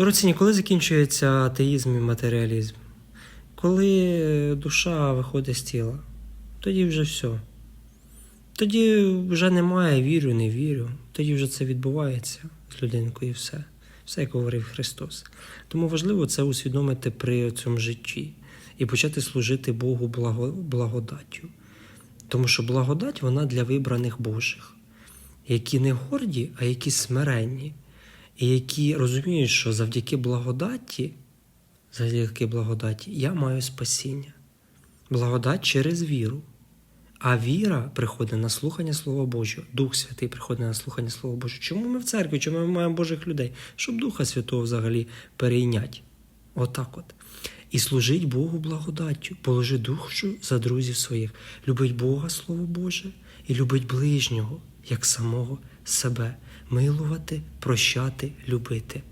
Дорогоцінні, коли закінчується атеїзм і матеріалізм? Коли душа виходить з тіла, тоді вже все. Тоді вже немає вірю, не вірю. Тоді вже це відбувається з людинкою і все. Все, як говорив Христос. Тому важливо це усвідомити при цьому житті і почати служити Богу благо, благодаттю. Тому що благодать вона для вибраних Божих, які не горді, а які смиренні, і які розуміють, що завдяки благодаті, завдяки благодаті я маю спасіння. Благодать через віру. А віра приходить на слухання Слова Божого. Дух Святий приходить на слухання Слова Божого. Чому ми в церкві? Чому ми маємо Божих людей? Щоб Духа Святого взагалі перейняти. Отак от. І служить Богу благодаттю, положи душу за друзів своїх, любить Бога, Слово Боже, і любить ближнього, як самого себе, милувати, прощати, любити.